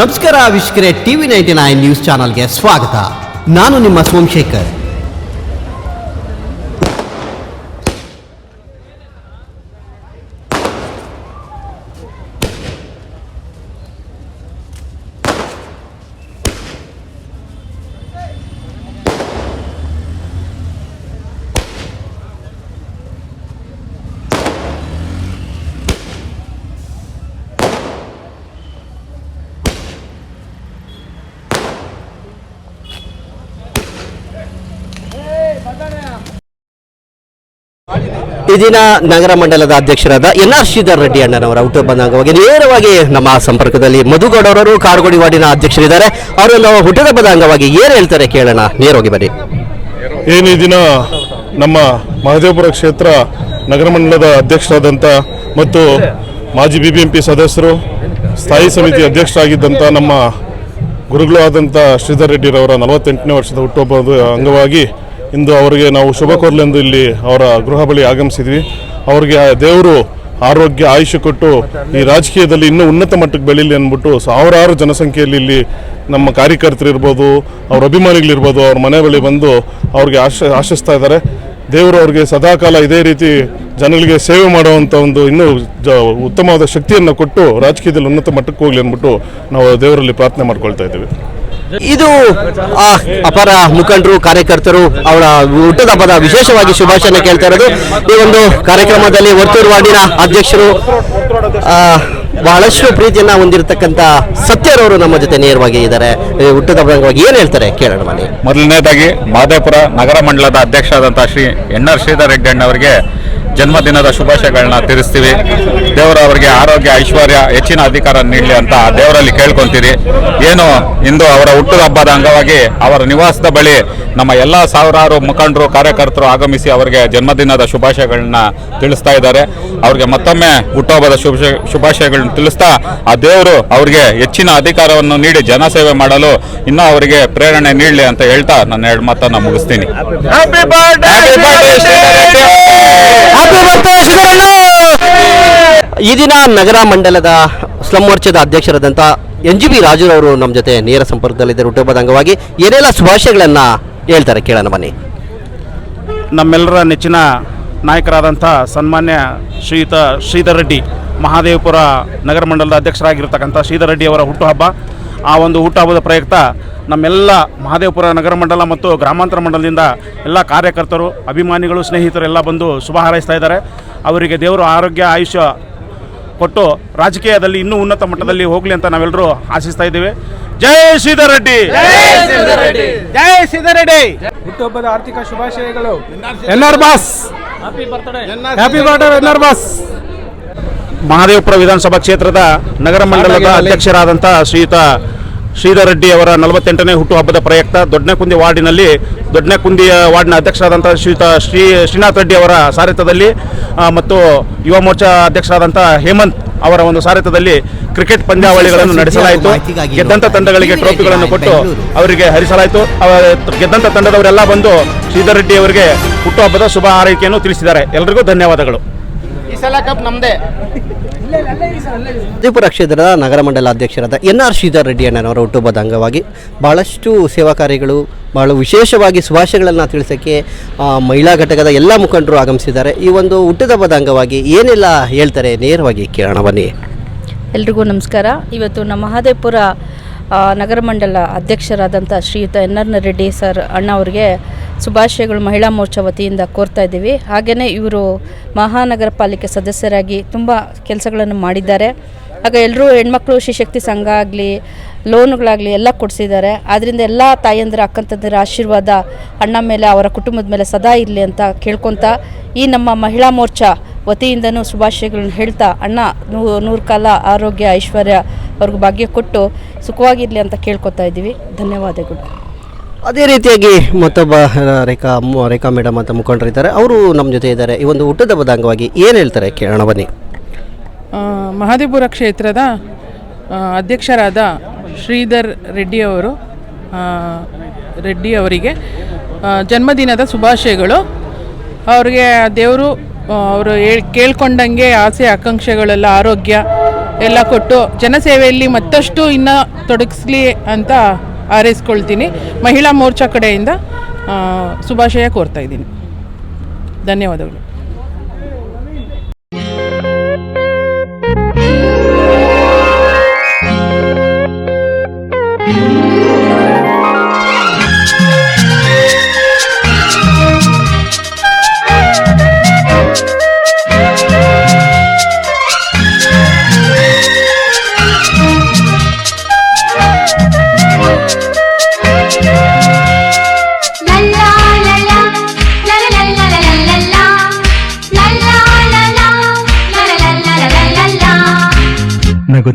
ನಮಸ್ಕಾರ ವೀಕ್ಷಕರೇ TV ninety nine news ಚಾನಲ್ಗೆ ಸ್ವಾಗತ. ನಾನು ನಿಮ್ಮ ಸೋಮಶೇಖರ್. ಈ ದಿನ ನಗರ ಮಂಡಲದ ಅಧ್ಯಕ್ಷರಾದ ಎನ್ ಆರ್ ಶ್ರೀಧರ್ ರೆಡ್ಡಿ ಅಣ್ಣನವರ ಹುಟ್ಟುಹಬ್ಬದ ಅಂಗವಾಗಿ ನೇರವಾಗಿ ನಮ್ಮ ಸಂಪರ್ಕದಲ್ಲಿ ಮಧುಗೌಡರವರು ಕಾರಗೋಡಿ ವಾರ್ಡಿನ ಅಧ್ಯಕ್ಷರಿದ್ದಾರೆ. ಅವರು ನಾವು ಹುಟ್ಟುಹಬ್ಬದ ಅಂಗವಾಗಿ ಏನು ಹೇಳ್ತಾರೆ ಕೇಳೋಣ. ನೇರವಾಗಿ ಬನ್ನಿ. ಏನು ಈ ನಮ್ಮ ಮಹದೇವಪುರ ಕ್ಷೇತ್ರ ನಗರ ಮಂಡಲದ ಅಧ್ಯಕ್ಷರಾದಂಥ ಮತ್ತು ಮಾಜಿ ಬಿ ಬಿ ಎಂ ಪಿ ಸದಸ್ಯರು, ಸ್ಥಾಯಿ ಸಮಿತಿ ಅಧ್ಯಕ್ಷರಾಗಿದ್ದಂಥ ನಮ್ಮ ಗುರುಗಳು ಆದಂಥ ಶ್ರೀಧರ್ ರೆಡ್ಡಿರವರ ನಲವತ್ತೆಂಟನೇ ವರ್ಷದ ಹುಟ್ಟುಹಬ್ಬದ ಅಂಗವಾಗಿ ಇಂದು ಅವರಿಗೆ ನಾವು ಶುಭ ಕೋರಲೆಂದು ಇಲ್ಲಿ ಅವರ ಗೃಹ ಬಳಿ ಆಗಮಿಸಿದ್ವಿ. ಅವರಿಗೆ ದೇವರು ಆರೋಗ್ಯ, ಆಯುಷ್ಯ ಕೊಟ್ಟು ಈ ರಾಜಕೀಯದಲ್ಲಿ ಇನ್ನೂ ಉನ್ನತ ಮಟ್ಟಕ್ಕೆ ಬೆಳೀಲಿ ಅಂದ್ಬಿಟ್ಟು ಸಾವಿರಾರು ಜನಸಂಖ್ಯೆಯಲ್ಲಿ ಇಲ್ಲಿ ನಮ್ಮ ಕಾರ್ಯಕರ್ತರು ಇರ್ಬೋದು, ಅವ್ರ ಅಭಿಮಾನಿಗಳಿರ್ಬೋದು ಅವ್ರ ಮನೆ ಬಳಿ ಬಂದು ಅವ್ರಿಗೆ ಆಶ, ಆಶಿಸ್ತಾ ಇದ್ದಾರೆ. ದೇವರು ಅವ್ರಿಗೆ ಸದಾಕಾಲ ಇದೇ ರೀತಿ ಜನಗಳಿಗೆ ಸೇವೆ ಮಾಡುವಂಥ ಒಂದು ಇನ್ನೂ ಜ, ಉತ್ತಮವಾದ ಶಕ್ತಿಯನ್ನು ಕೊಟ್ಟು ರಾಜಕೀಯದಲ್ಲಿ ಉನ್ನತ ಮಟ್ಟಕ್ಕೆ ಹೋಗಲಿ ಅಂದ್ಬಿಟ್ಟು ನಾವು ದೇವರಲ್ಲಿ ಪ್ರಾರ್ಥನೆ ಮಾಡ್ಕೊಳ್ತಾ ಇದ್ದೀವಿ. ಇದು ಅಪರ ಮುಖಂಡರು, ಕಾರ್ಯಕರ್ತರು, ಅವರ ಹುಟ್ಟುಹಬ್ಬದ ವಿಶೇಷವಾಗಿ ಶುಭಾಶಯನ ಕೇಳ್ತಾ ಇರೋದು. ಈ ಒಂದು ಕಾರ್ಯಕ್ರಮದಲ್ಲಿ ವರ್ತೂರು ವಾರ್ಡಿನ ಅಧ್ಯಕ್ಷರು ಬಹಳಷ್ಟು ಪ್ರೀತಿಯನ್ನ ಹೊಂದಿರತಕ್ಕಂತ ಸತ್ಯರವರು ನಮ್ಮ ಜೊತೆ ನೇರವಾಗಿ ಇದ್ದಾರೆ. ಹುಟ್ಟದ ಅಂಗವಾಗಿ ಏನು ಹೇಳ್ತಾರೆ ಕೇಳೋಣ ಬನ್ನಿ. ಮೊದಲನೇದಾಗಿ, ಮಾದೇಪುರ ನಗರ ಮಂಡಲದ ಅಧ್ಯಕ್ಷರಾದಂತಹ ಶ್ರೀ ಎನ್ ಆರ್ ಶ್ರೀಧರ್ ರೆಡ್ಡಿ ಅಣ್ಣವರಿಗೆ ಜನ್ಮದಿನದ ಶುಭಾಶಯಗಳನ್ನ ತಿಳಿಸ್ತೀವಿ. ದೇವರು ಅವರಿಗೆ ಆರೋಗ್ಯ ಐಶ್ವರ್ಯ ಹೆಚ್ಚಿನ ಅಧಿಕಾರ ನೀಡಲಿ ಅಂತ ದೇವರಲ್ಲಿ ಕೇಳ್ಕೊಂತೀರಿ. ಏನು ಇಂದು ಅವರ ಹುಟ್ಟುಹಬ್ಬದ ಹಬ್ಬದ ಅಂಗವಾಗಿ ಅವರ ನಿವಾಸದ ಬಳಿ ನಮ್ಮ ಎಲ್ಲ ಸಾವಿರಾರು ಮುಖಂಡರು ಕಾರ್ಯಕರ್ತರು ಆಗಮಿಸಿ ಅವರಿಗೆ ಜನ್ಮದಿನದ ಶುಭಾಶಯಗಳನ್ನ ತಿಳಿಸ್ತಾ ಇದ್ದಾರೆ. ಅವ್ರಿಗೆ ಮತ್ತೊಮ್ಮೆ ಹುಟ್ಟುಹಬ್ಬದ ಶುಭ ಶುಭಾಶಯಗಳನ್ನ ತಿಳಿಸ್ತಾ ಆ ದೇವರು ಅವರಿಗೆ ಹೆಚ್ಚಿನ ಅಧಿಕಾರವನ್ನು ನೀಡಿ ಜನಸೇವೆ ಮಾಡಲು ಇನ್ನೂ ಅವರಿಗೆ ಪ್ರೇರಣೆ ನೀಡಲಿ ಅಂತ ಹೇಳ್ತಾ ನನ್ನ ಎರಡು ಮಾತನ್ನ ಮುಗಿಸ್ತೀನಿ. ಈ ದಿನ ನಗರ ಮಂಡಲದ ಸ್ಲಂ ಮೋರ್ಚಾದ ಅಧ್ಯಕ್ಷರಾದಂಥ ಎನ್ ಜಿ ಬಿ ರಾಜುರವರು ನಮ್ಮ ಜೊತೆ ನೇರ ಸಂಪರ್ಕದಲ್ಲಿದ್ದಾರೆ. ಹುಟ್ಟುಹಬ್ಬದ ಅಂಗವಾಗಿ ಏನೆಲ್ಲ ಶುಭಾಶಯಗಳನ್ನ ಹೇಳ್ತಾರೆ ಕೇಳೋಣ ಬನ್ನಿ. ನಮ್ಮೆಲ್ಲರ ನೆಚ್ಚಿನ ನಾಯಕರಾದಂಥ ಸನ್ಮಾನ್ಯ ಶ್ರೀಯುತ ಶ್ರೀಧರ್ ರೆಡ್ಡಿ ಮಹಾದೇವಪುರ ನಗರ ಮಂಡಲದ ಅಧ್ಯಕ್ಷರಾಗಿರ್ತಕ್ಕಂಥ ಶ್ರೀಧರ್ ರೆಡ್ಡಿ ಅವರ ಹುಟ್ಟುಹಬ್ಬ. ಆ ಒಂದು ಊಟ ಹಬ್ಬದ ಪ್ರಯುಕ್ತ ನಮ್ಮೆಲ್ಲ ಮಹಾದೇವಪುರ ನಗರ ಮಂಡಲ ಮತ್ತು ಗ್ರಾಮಾಂತರ ಮಂಡಲದಿಂದ ಎಲ್ಲ ಕಾರ್ಯಕರ್ತರು ಅಭಿಮಾನಿಗಳು ಸ್ನೇಹಿತರು ಎಲ್ಲ ಬಂದು ಶುಭ ಹಾರೈಸ್ತಾ ಇದ್ದಾರೆ. ಅವರಿಗೆ ದೇವರು ಆರೋಗ್ಯ ಆಯುಷ್ಯ ಕೊಟ್ಟು ರಾಜಕೀಯದಲ್ಲಿ ಇನ್ನೂ ಉನ್ನತ ಮಟ್ಟದಲ್ಲಿ ಹೋಗಲಿ ಅಂತ ನಾವೆಲ್ಲರೂ ಆಶಿಸ್ತಾ ಇದ್ದೇವೆ. ಜೈ ಶ್ರೀಧರ್ ರೆಡ್ಡಿ ಜೈ ಶ್ರೀಧರ್ ರೆಡ್ಡಿ ಹುಟ್ಟುಹಬ್ಬದ ಆರ್ಥಿಕ ಶುಭಾಶಯಗಳು. N R boss happy birthday N R boss. Mahadevapura ವಿಧಾನಸಭಾ ಕ್ಷೇತ್ರದ ನಗರ ಮಂಡಲದ ಅಧ್ಯಕ್ಷರಾದಂಥ ಶ್ರೀಯುತ ಶ್ರೀಧರ್ ರೆಡ್ಡಿ ಅವರ ನಲವತ್ತೆಂಟನೇ ಹುಟ್ಟುಹಬ್ಬದ ಪ್ರಯುಕ್ತ ದೊಡ್ಡನೆಕುಂದಿ ವಾರ್ಡಿನಲ್ಲಿ ದೊಡ್ಡನೆಕುಂದಿಯ ವಾರ್ಡ್ನ ಅಧ್ಯಕ್ಷರಾದಂಥ ಶ್ರೀಯುತ ಶ್ರೀ ಶ್ರೀನಾಥ್ ರೆಡ್ಡಿ ಅವರ ಸಾರಥ್ಯದಲ್ಲಿ ಮತ್ತು ಯುವ ಮೋರ್ಚಾ ಅಧ್ಯಕ್ಷರಾದಂಥ ಹೇಮಂತ್ ಅವರ ಒಂದು ಸಾರಥ್ಯದಲ್ಲಿ ಕ್ರಿಕೆಟ್ ಪಂದ್ಯಾವಳಿಗಳನ್ನು ನಡೆಸಲಾಯಿತು. ಗೆದ್ದಂಥ ತಂಡಗಳಿಗೆ ಟ್ರೋಫಿಗಳನ್ನು ಕೊಟ್ಟು ಅವರಿಗೆ ಹರಿಸಲಾಯಿತು. ಅವರ ಗೆದ್ದಂಥ ತಂಡದವರೆಲ್ಲ ಬಂದು ಶ್ರೀಧರ್ ರೆಡ್ಡಿ ಅವರಿಗೆ ಹುಟ್ಟುಹಬ್ಬದ ಶುಭ ಆರೈಕೆಯನ್ನು ತಿಳಿಸಿದ್ದಾರೆ. ಎಲ್ಲರಿಗೂ ಧನ್ಯವಾದಗಳು. ವಿಜಯಪುರ ಕ್ಷೇತ್ರದ ನಗರ ಮಂಡಲ ಅಧ್ಯಕ್ಷರಾದ ಎನ್ ಆರ್ ಶ್ರೀಧರ್ ರೆಡ್ಡಿ ಅಣ್ಣನವರ ಹುಟ್ಟುಹಬ್ಬದ ಅಂಗವಾಗಿ ಬಹಳಷ್ಟು ಸೇವಾ ಕಾರ್ಯಗಳು ಬಹಳ ವಿಶೇಷವಾಗಿ ಶುಭಾಶಯಗಳನ್ನು ತಿಳಿಸೋಕ್ಕೆ ಮಹಿಳಾ ಘಟಕದ ಎಲ್ಲ ಮುಖಂಡರು ಆಗಮಿಸಿದ್ದಾರೆ. ಈ ಒಂದು ಹುಟ್ಟುಹಬ್ಬದ ಅಂಗವಾಗಿ ಏನೆಲ್ಲ ಹೇಳ್ತಾರೆ? ನೇರವಾಗಿ ಕೇಳೋಣ ಬನ್ನಿ. ಎಲ್ರಿಗೂ ನಮಸ್ಕಾರ. ಇವತ್ತು ನಮ್ಮ ಮಹದೇವಪುರ ನಗರ ಮಂಡಲ ಅಧ್ಯಕ್ಷರಾದಂಥ ಶ್ರೀಯುತ ಎನ್ ಆರ್ ರೆಡ್ಡಿ ಸರ್ ಅಣ್ಣ ಅವರಿಗೆ ಶುಭಾಶಯಗಳು ಮಹಿಳಾ ಮೋರ್ಚಾ ವತಿಯಿಂದ ಕೋರ್ತಾ ಇದ್ದೀವಿ. ಹಾಗೆಯೇ ಇವರು ಮಹಾನಗರ ಪಾಲಿಕೆ ಸದಸ್ಯರಾಗಿ ತುಂಬ ಕೆಲಸಗಳನ್ನು ಮಾಡಿದ್ದಾರೆ. ಆಗ ಎಲ್ಲರೂ ಹೆಣ್ಮಕ್ಳು ಶಿಶಕ್ತಿ ಸಂಘ ಆಗಲಿ, ಲೋನುಗಳಾಗಲಿ ಎಲ್ಲ ಕೊಡಿಸಿದ್ದಾರೆ. ಆದ್ದರಿಂದ ಎಲ್ಲ ತಾಯಂದಿರ ಅಕ್ಕಂತಂದಿರ ಆಶೀರ್ವಾದ ಅಣ್ಣ ಮೇಲೆ, ಅವರ ಕುಟುಂಬದ ಮೇಲೆ ಸದಾ ಇರಲಿ ಅಂತ ಕೇಳ್ಕೊತ ಈ ನಮ್ಮ ಮಹಿಳಾ ಮೋರ್ಚಾ ವತಿಯಿಂದನೂ ಶುಭಾಶಯಗಳನ್ನು ಹೇಳ್ತಾ ಅಣ್ಣ ನೂ, ನೂರು ಕಾಲ ಆರೋಗ್ಯ, ಐಶ್ವರ್ಯ ಅವ್ರಿಗೆ ಭಾಗ್ಯ ಕೊಟ್ಟು ಸುಖವಾಗಿರಲಿ ಅಂತ ಕೇಳ್ಕೊತಾ ಇದ್ದೀವಿ. ಧನ್ಯವಾದಗಳು. ಅದೇ ರೀತಿಯಾಗಿ ಮತ್ತೊಬ್ಬ ರೇಖಾ ರೇಖಾ ಮೇಡಮ್ ಅಂತ ಮುಖಂಡರಿದ್ದಾರೆ ಅವರು ನಮ್ಮ ಜೊತೆ ಇದ್ದಾರೆ. ಈ ಒಂದು ಹುಟ್ಟುಹಬ್ಬದ ಅಂಗವಾಗಿ ಏನು ಹೇಳ್ತಾರೆ? ಕೇಳೋಣ ಬನ್ನಿ. ಮಹಾದೇವಪುರ ಕ್ಷೇತ್ರದ ಅಧ್ಯಕ್ಷರಾದ ಶ್ರೀಧರ್ ರೆಡ್ಡಿ ಅವರು ರೆಡ್ಡಿ ಅವರಿಗೆ ಜನ್ಮದಿನದ ಶುಭಾಶಯಗಳು. ಅವ್ರಿಗೆ ದೇವರು ಅವರು ಕೇಳ್ಕೊಂಡಂಗೆ ಆಸೆ, ಆಕಾಂಕ್ಷೆಗಳೆಲ್ಲ, ಆರೋಗ್ಯ ಎಲ್ಲ ಕೊಟ್ಟು, ಜನಸೇವೆಯಲ್ಲಿ ಮತ್ತಷ್ಟು ಇನ್ನೂ ತೊಡಗಿಸ್ಲಿ ಅಂತ ಹಾರೈಸ್ಕೊಳ್ತೀನಿ. ಮಹಿಳಾ ಮೋರ್ಚಾ ಕಡೆಯಿಂದ ಶುಭಾಶಯ ಕೋರ್ತಾ ಇದ್ದೀನಿ. ಧನ್ಯವಾದಗಳು.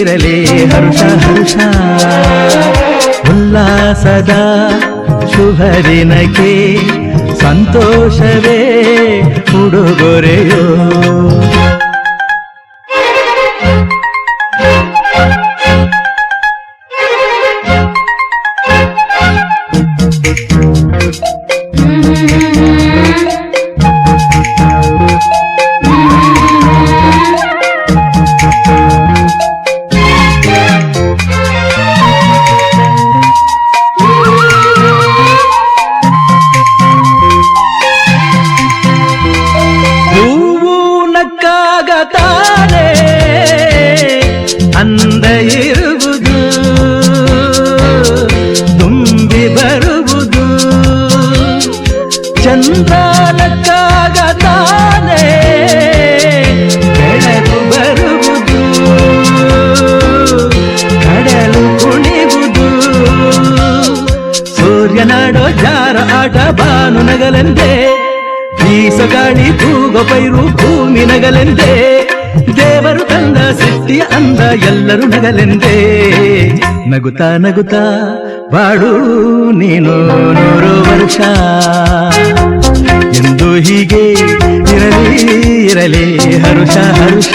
ಇರಲಿ ಹರ್ಷ ಹರ್ಷ. ಉಲ್ಲಾಸದ ಶುಭ ದಿನಕ್ಕೆ ಸಂತೋಷವೇ ಉಡುಗೊರೆಯೋ. ಆಟ ಬಾನು ನಗಲೆಂದೇ ಬೀಸೋ ಗಾಳಿ ತೂಗೋ ಪೈರು ಭೂಮಿ ನಗಲೆಂದೇ ದೇವರು ತಂದ ಸೃಷ್ಟಿಯ ಅಂದ ಎಲ್ಲರೂ ನಗಲೆಂದೇ ನಗುತ್ತಾ ನಗುತ್ತಾ ಬಾಡು ನೀನು ನೂರು ವರ್ಷ ಎಂದು ಹೀಗೆ ಇರಲಿ ಇರಲಿ ಹರುಷ ಹರುಷ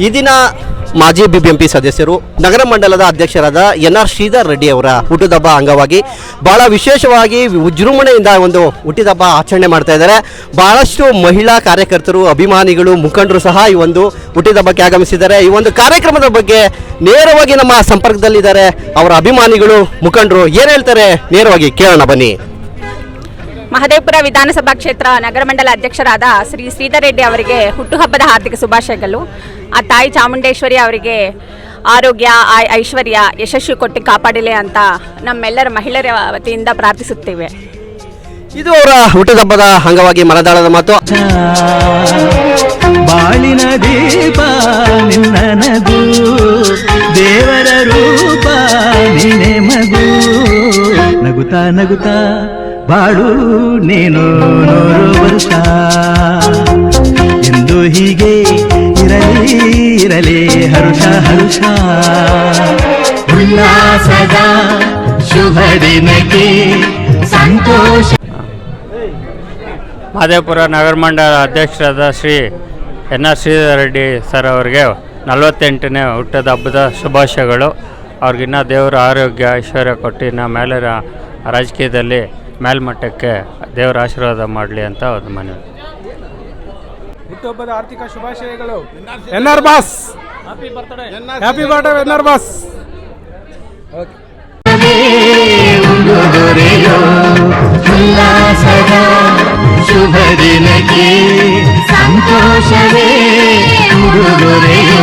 ಈ ದಿನ ಮಾಜಿ ಬಿಬಿಎಂಪಿ ಸದಸ್ಯರು ನಗರ ಮಂಡಲದ ಅಧ್ಯಕ್ಷರಾದ ಎನ್ ಆರ್ ಶ್ರೀಧರ್ ರೆಡ್ಡಿ ಅವರ ಹುಟ್ಟುಹಬ್ಬ ಅಂಗವಾಗಿ ಬಹಳ ವಿಶೇಷವಾಗಿ ವಿಜೃಂಭಣೆಯಿಂದ ಒಂದು ಹುಟ್ಟಿದಬ್ಬ ಆಚರಣೆ ಮಾಡ್ತಾ ಇದ್ದಾರೆ. ಬಹಳಷ್ಟು ಮಹಿಳಾ ಕಾರ್ಯಕರ್ತರು, ಅಭಿಮಾನಿಗಳು, ಮುಖಂಡರು ಸಹ ಈ ಒಂದು ಹುಟ್ಟಿದಬ್ಬಕ್ಕೆ ಆಗಮಿಸಿದ್ದಾರೆ. ಈ ಒಂದು ಕಾರ್ಯಕ್ರಮದ ಬಗ್ಗೆ ನೇರವಾಗಿ ನಮ್ಮ ಸಂಪರ್ಕದಲ್ಲಿದ್ದಾರೆ ಅವರ ಅಭಿಮಾನಿಗಳು, ಮುಖಂಡರು. ಏನು ಹೇಳ್ತಾರೆ? ನೇರವಾಗಿ ಕೇಳೋಣ ಬನ್ನಿ. ಮಹದೇವಪುರ ವಿಧಾನಸಭಾ ಕ್ಷೇತ್ರ ನಗರ ಮಂಡಲ ಅಧ್ಯಕ್ಷರಾದ ಶ್ರೀ ಶ್ರೀಧರ್ ರೆಡ್ಡಿ ಅವರಿಗೆ ಹುಟ್ಟುಹಬ್ಬದ ಹಾರ್ದಿಕ ಶುಭಾಶಯಗಳು. ಆ ತಾಯಿ ಚಾಮುಂಡೇಶ್ವರಿ ಅವರಿಗೆ ಆರೋಗ್ಯ ಆಯ್- ಐಶ್ವರ್ಯ ಯಶಸ್ವಿ ಕೊಟ್ಟು ಕಾಪಾಡಲಿ ಅಂತ ನಮ್ಮೆಲ್ಲರ ಮಹಿಳೆಯರ ವತಿಯಿಂದ ಪ್ರಾರ್ಥಿಸುತ್ತೇವೆ. ಇದು ಅವರ ಹುಟ್ಟುಹಬ್ಬದ ಅಂಗವಾಗಿ ಮರದಾಳದ ಮಾತು. ಬಾಳಿನ ದೀಪ ನಿನ್ನ ನಗು ದೇವರ ರೂಪ ನೀನೆ ಮಗು. ನಗುತ್ತಾ ನಗುತ್ತಾ ಬಾಳು ನೀನು ನೋರು ಎಂದು ಹೀಗೆ ಇರಲಿ ಹರುಷ ಹರುಷ. ಉಲ್ಲಾಸದ ಶುಭ ದಿನಕ್ಕೆ ಸಂತೋಷ. ಮಾದೇಪುರ ನಗರ ಮಂಡಲ ಅಧ್ಯಕ್ಷರಾದ Shri N R Sridhar Reddy sir ಅವರಿಗೆ ನಲವತ್ತೆಂಟನೇ ಹುಟ್ಟದ ಹಬ್ಬದ ಶುಭಾಶಯಗಳು. ಅವ್ರಿಗಿನ್ನ ದೇವರ ಆರೋಗ್ಯ ಐಶ್ವರ್ಯ ಕೊಟ್ಟು ಇನ್ನು ಮೇಲೆ ರಾಜಕೀಯದಲ್ಲಿ ಮೇಲ್ಮಟ್ಟಕ್ಕೆ ದೇವರ ಆಶೀರ್ವಾದ ಮಾಡಲಿ ಅಂತ ಒಂದು ಮನವಿ. ಹುಟ್ಟುಹಬ್ಬದ ಆರ್ಥಿಕ ಶುಭಾಶಯಗಳು. N R boss happy birthday N R boss. ಉಲ್ಲಾಸದ ಶುಭ ದಿನಕ್ಕೆ ಸಂತೋಷವೇ ಉಡುಗೊರೆಯೋ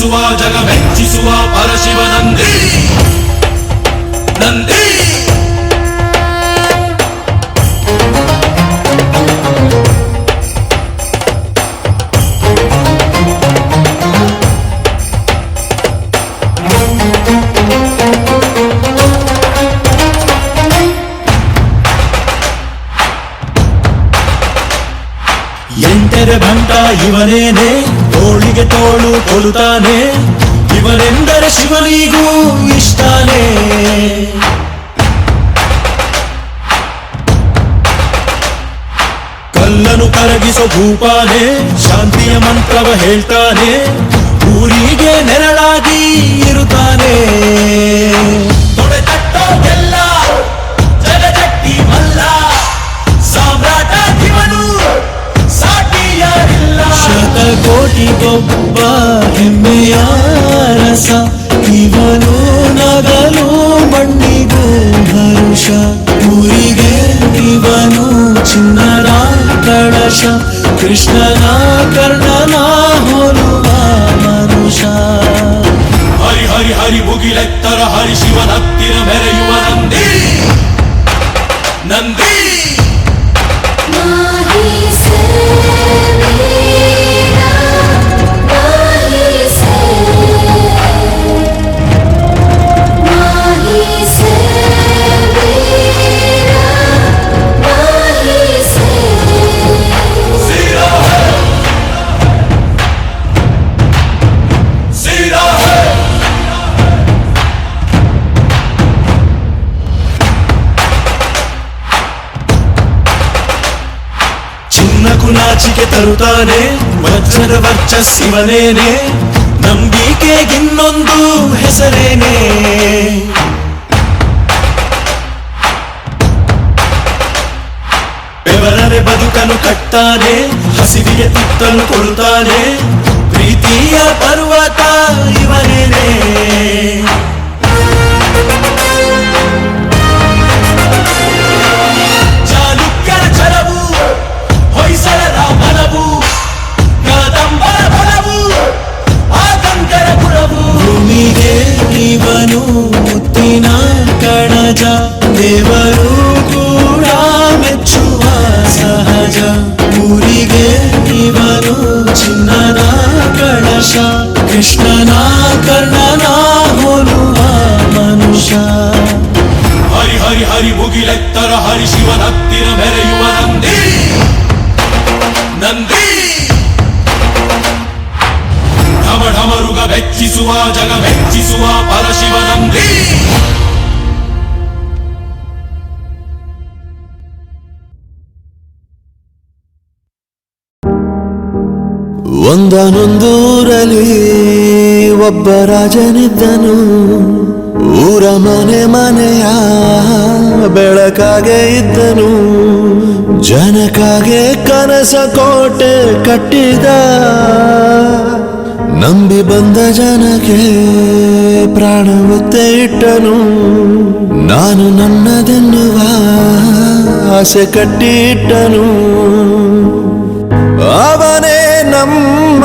수와 자가 맹추수와 ತೋಳು ಕೊಲುತ್ತಾನೆ ಇವನೆಂದರೆ ಶಿವನಿಗೂ ಇಷ್ಟಾನೇ. ಕಲ್ಲನು ಕರಗಿಸೋ ಭೂಪಾನೆ ಶಾಂತಿಯ ಮಂತ್ರವ ಹೇಳ್ತಾನೆ. ಊರಿಗೆ ನೆರಳಾಗಿ ನಾಚಿಕೆ ತರುತ್ತಾನೆ ವಜ್ರದ ವರ್ಚಸ್ಸಿವನೇನೆ ನಂಬಿಕೆಗಿನ್ನೊಂದು ಹೆಸರೇನೆ. ಬೆವರರೆ ಬದುಕನು ಕಟ್ತಾನೆ, ಹಸಿವಿಗೆ ತಿತ್ತಲು ಕೊಡುತ್ತಾನೆ, ಪ್ರೀತಿಯ ಪರ್ವತ ಇವನೇನೆ. ಭೂಮಿಗೆ ಇವನು ಮುತ್ತಿನ ಕಣಜ ದೇವರು ರಾಜನಿದ್ದನು ಊರ ಮನೆ ಮನೆಯ ಬೆಳಕಾಗೆ ಇದ್ದನು. ಜನಕಾಗೆ ಕನಸ ಕೋಟೆ ಕಟ್ಟಿದ. ನಂಬಿ ಬಂದ ಜನಕ್ಕೆ ಪ್ರಾಣ ಒತ್ತೆ ಇಟ್ಟನು. ನಾನು ನನ್ನದೆನ್ನುವ ಆಸೆ ಕಟ್ಟಿಟ್ಟನು ಅವನೇ ನಮ್ಮ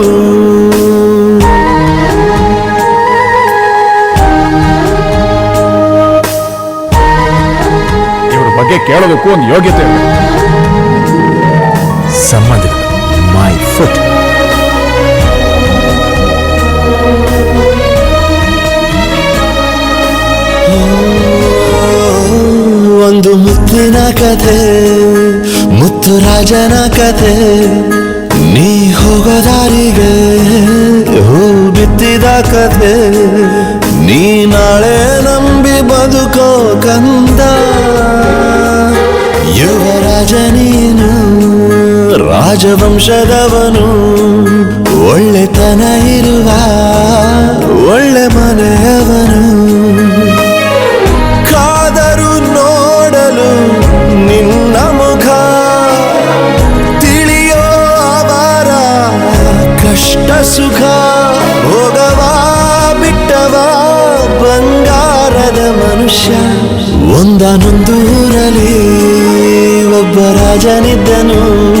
ಕೇಳೋದಕ್ಕೂ ಒಂದು ಯೋಗ್ಯತೆ ಸಂಬಂಧಗಳು ಮೈ ಫುಟ್ ಒಂದು ಮುತ್ತಿನ ಕಥೆ, ಮುತ್ತು ರಾಜನ ಕಥೆ. ನೀ ಹೋಗದಾರಿಗೆ ಹೂ ಬಿತ್ತಿದ ಕಥೆ. ನೀ ನಾಳೆ ನಂಬಿ ಬದುಕೋ ಕಂದ. ಯುವರಾಜ ನೀನು ರಾಜವಂಶದವನು? ಒಳ್ಳೆತನ ಇರುವ ಒಳ್ಳೆ ಮನೆಯವನು? ಕಾದರು ನೋಡಲು ನಿನ್ನ ಮುಖ ತಿಳಿಯೋ ಅವರ ಕಷ್ಟ ಸುಖ ಹೋಗವಾ ಬಿಟ್ಟವ ಬಂಗಾರದ ಮನುಷ್ಯ. ಒಂದಾನೊಂದು ಒಬ್ಬ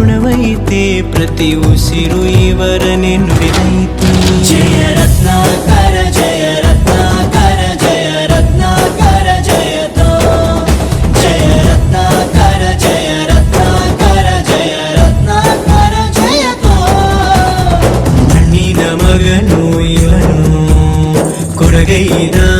ಋಣವೈತೆ ಪ್ರತಿ ಉಸಿರು ಇವರನೆ ನುಡಿದೈತೆ ಜಯ ರತ್ನಾಕರ ಜಯ ರತ್ನಾಕರ ಜಯ ರತ್ನಾಕರ ಜಯತೋ ಜಯ ರತ್ನಾಕರ ಜಯ ರತ್ನಾಕರ ಜಯ ರತ್ನಾಕರ ಜಯತೋ ಮಣ್ಣಿನ ಮಗನು ಇವನು ಕೊಡಗೈದಾನಿ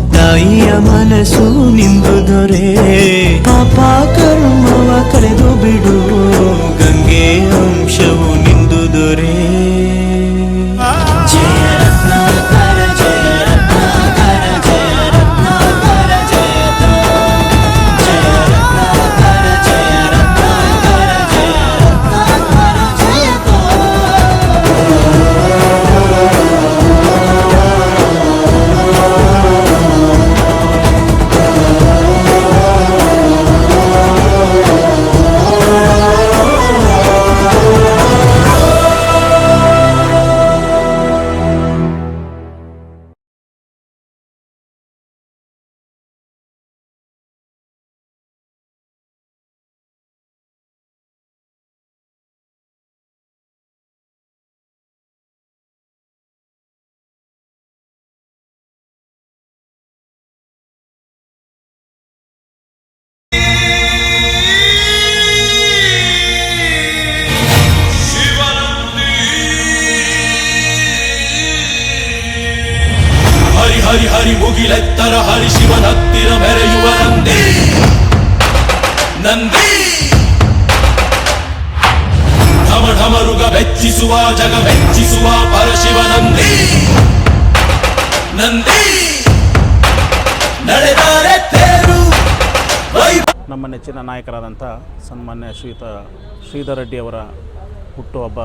ತಾಯಿಯ ಮನಸ್ಸು ನಿಂದು ದೊರೆ. ಪಾಪ ಕರ್ಮವ ಕಳೆದು ಬಿಡು. ಗಂಗೆ ಅಂಶವು ನೆಚ್ಚಿನ ನಾಯಕರಾದಂಥ ಸನ್ಮಾನ್ಯ ಶ್ರೀತ ಶ್ರೀಧರ್ ರೆಡ್ಡಿ ಅವರ ಹುಟ್ಟುಹಬ್ಬ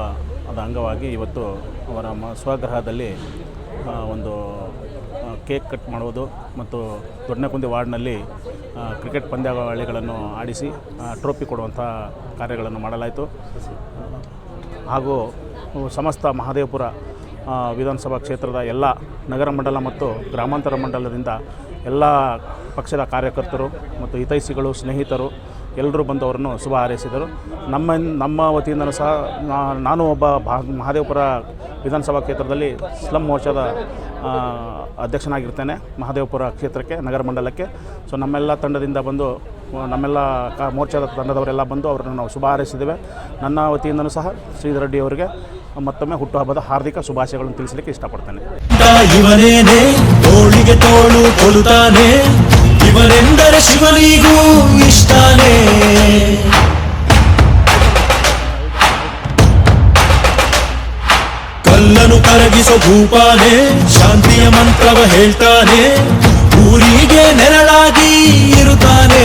ಅದ ಅಂಗವಾಗಿ ಇವತ್ತು ಅವರ ಮ ಸ್ವಗೃಹದಲ್ಲಿ ಒಂದು ಕೇಕ್ ಕಟ್ ಮಾಡುವುದು ಮತ್ತು ದೊಡ್ಡನಕುಂದಿ ವಾರ್ಡ್ನಲ್ಲಿ ಕ್ರಿಕೆಟ್ ಪಂದ್ಯಾವಳಿಗಳನ್ನು ಆಡಿಸಿ ಟ್ರೋಫಿ ಕೊಡುವಂಥ ಕಾರ್ಯಗಳನ್ನು ಮಾಡಲಾಯಿತು. ಹಾಗೂ ಸಮಸ್ತ ಮಹದೇವಪುರ ವಿಧಾನಸಭಾ ಕ್ಷೇತ್ರದ ಎಲ್ಲ ನಗರ ಮಂಡಲ ಮತ್ತು ಗ್ರಾಮಾಂತರ ಮಂಡಲದಿಂದ ಎಲ್ಲ ಪಕ್ಷದ ಕಾರ್ಯಕರ್ತರು ಮತ್ತು ಹಿತೈಷಿಗಳು, ಸ್ನೇಹಿತರು ಎಲ್ಲರೂ ಬಂದು ಅವರನ್ನು ಶುಭ ಹಾರೈಸಿದರು. ನಮ್ಮ ನಮ್ಮ ವತಿಯಿಂದಲೂ ಸಹ ನಾನು ಒಬ್ಬ ಭಾ ಮಹದೇವಪುರ ವಿಧಾನಸಭಾ ಕ್ಷೇತ್ರದಲ್ಲಿ ಸ್ಲಮ್ ಮೋರ್ಚಾದ ಅಧ್ಯಕ್ಷನಾಗಿರ್ತೇನೆ. ಮಹದೇವಪುರ ಕ್ಷೇತ್ರಕ್ಕೆ, ನಗರ ಮಂಡಲಕ್ಕೆ. ಸೊ ನಮ್ಮೆಲ್ಲ ತಂಡದಿಂದ ಬಂದು, ನಮ್ಮೆಲ್ಲ ಕಾ, ಮೋರ್ಚಾದ ತಂಡದವರೆಲ್ಲ ಬಂದು ಅವರನ್ನು ನಾವು ಶುಭ ಹಾರೈಸಿದ್ದೇವೆ. ನನ್ನ ವತಿಯಿಂದಲೂ ಸಹ ಶ್ರೀಧರ್ ರೆಡ್ಡಿ ಅವರಿಗೆ ಮತ್ತೊಮ್ಮೆ ಹುಟ್ಟುಹಬ್ಬದ ಹಾರ್ದಿಕ ಶುಭಾಶಯಗಳನ್ನು ತಿಳಿಸಲಿಕ್ಕೆ ಇಷ್ಟಪಡ್ತೇನೆ. ತೋಳು ಶಿವನಿಗೂ ಇಷ್ಟಾನೇ. ಕಲ್ಲನು ಕರಗಿಸೋ ಭೂಪಾನೆ ಶಾಂತಿಯ ಮಂತ್ರವ ಹೇಳ್ತಾನೆ ಊರಿಗೆ ನೆರಳಾಗಿ ಇರುತ್ತಾನೆ.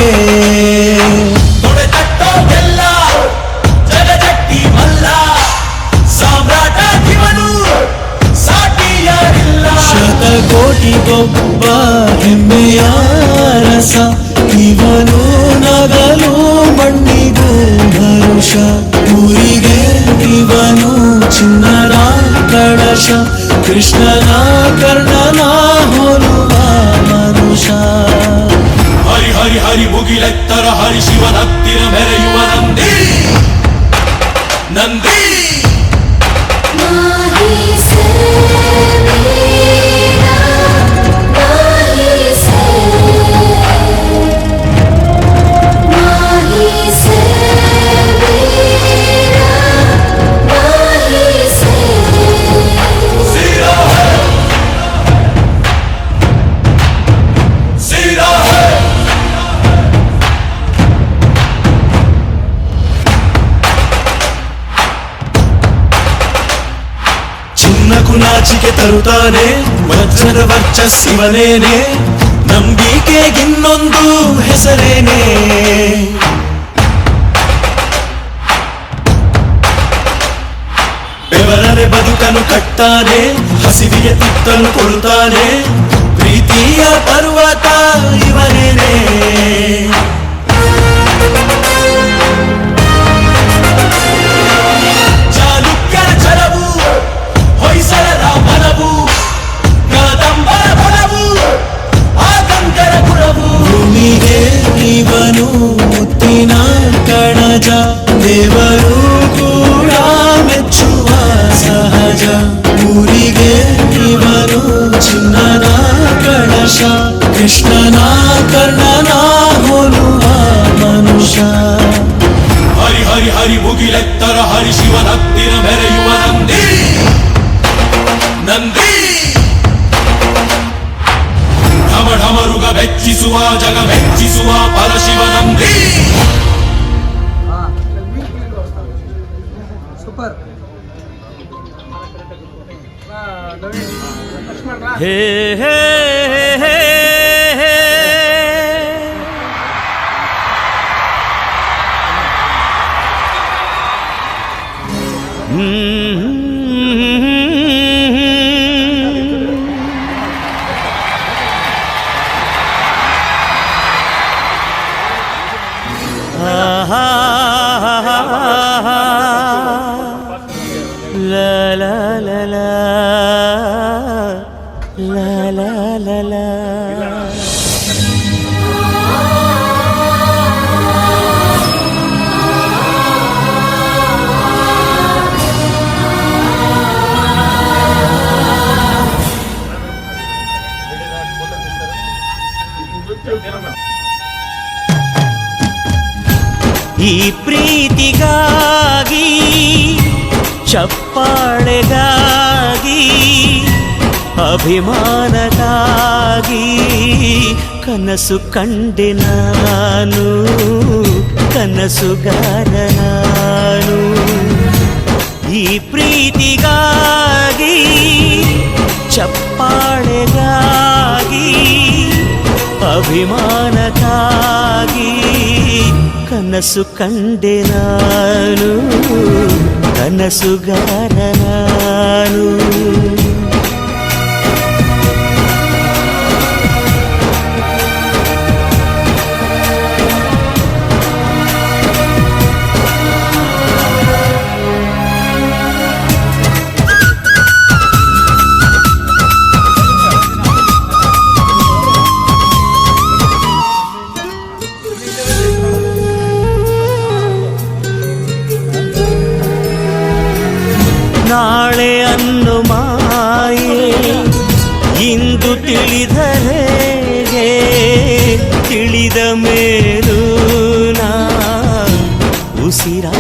ತೊಡೆ ತಟ್ಟೋಗೆಲ್ಲ ಶತಕೋಟಿಗೊಬ್ಬ ಹೆಮ್ಮೆಯ ರಸ ಇವನು ನಗಲು ಮಣ್ಣಿಗೂ ಭರುಷ ಊರಿಗೆ ಇವನು ಚಿನ್ನರಾ ಕಳಶ. ಕೃಷ್ಣನ ಕರ್ಣನ ಹೋಲುವ ಮನುಷ್ಯ. ಹರಿ ಹರಿ ಹರಿ ಮುಗಿಲೆತ್ತರ ಹರಿ ಶಿವನ ಹತ್ತಿರ ಮೆರೆಯುವ ನಂದಿ. ನಂದಿ. ವಜ್ರದ ನಂಬಿಕೆ ನಂಬಿಕೆಗಿನ್ನೊಂದು ಹೆಸರೇನೆ. ಬೆವರರೆ ಬದುಕನ್ನು ಕಟ್ತಾನೆ ಹಸಿವಿಗೆ ತುತ್ತನ್ನು ಕೊಡುತ್ತಾನೆ ಪ್ರೀತಿಯ ಪರ್ವತ ಕನಸು ಕಂಡೆ ನಾನು ಕನಸುಗಾರ ನಾನು ಈ ಪ್ರೀತಿಗಾಗಿ ಚಪ್ಪಾಳೆಗಾಗಿ ಅಭಿಮಾನಕ್ಕಾಗಿ ಕನಸು ಕಂಡೆ ನಾನು ಕನಸುಗಾರ ನಾನು சிரா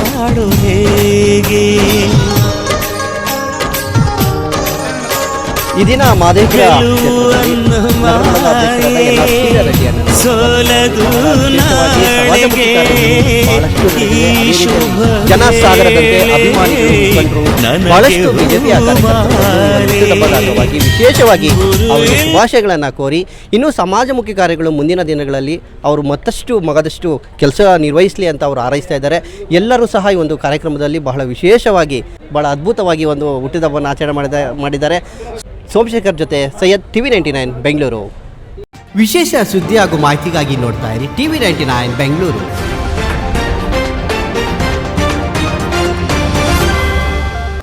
ಈ ಶುಭ ಜನಸಾಗರದಂತೆ ಅಭಿಮಾನಿಗಳು ಬಹಳಷ್ಟು ಬಿಜೆಪಿಯ ವಿಶೇಷವಾಗಿ ಶುಭಾಶಯಗಳನ್ನು ಕೋರಿ ಇನ್ನು ಸಮಾಜಮುಖಿ ಕಾರ್ಯಗಳು ಮುಂದಿನ ದಿನಗಳಲ್ಲಿ ಅವರು ಮತ್ತಷ್ಟು ಮಗದಷ್ಟು ಕೆಲಸ ನಿರ್ವಹಿಸಲಿ ಅಂತ ಅವರು ಹಾರೈಸ್ತಾ ಇದ್ದಾರೆ. ಎಲ್ಲರೂ ಸಹ ಈ ಒಂದು ಕಾರ್ಯಕ್ರಮದಲ್ಲಿ ಬಹಳ ವಿಶೇಷವಾಗಿ ಬಹಳ ಅದ್ಭುತವಾಗಿ ಒಂದು ಹುಟ್ಟಿದಬ್ಬವನ್ನು ಆಚರಣೆ ಮಾಡಿದ ಮಾಡಿದ್ದಾರೆ. ಸೋಮಶೇಖರ್ ಜೊತೆ Syed TV ninety nine Bengaluru. ವಿಶೇಷ ಸುದ್ದಿ ಹಾಗೂ ಮಾಹಿತಿಗಾಗಿ ನೋಡ್ತಾ ಇರಿ ಟಿವಿ ನೈಂಟಿ ನೈನ್ ಬೆಂಗಳೂರು.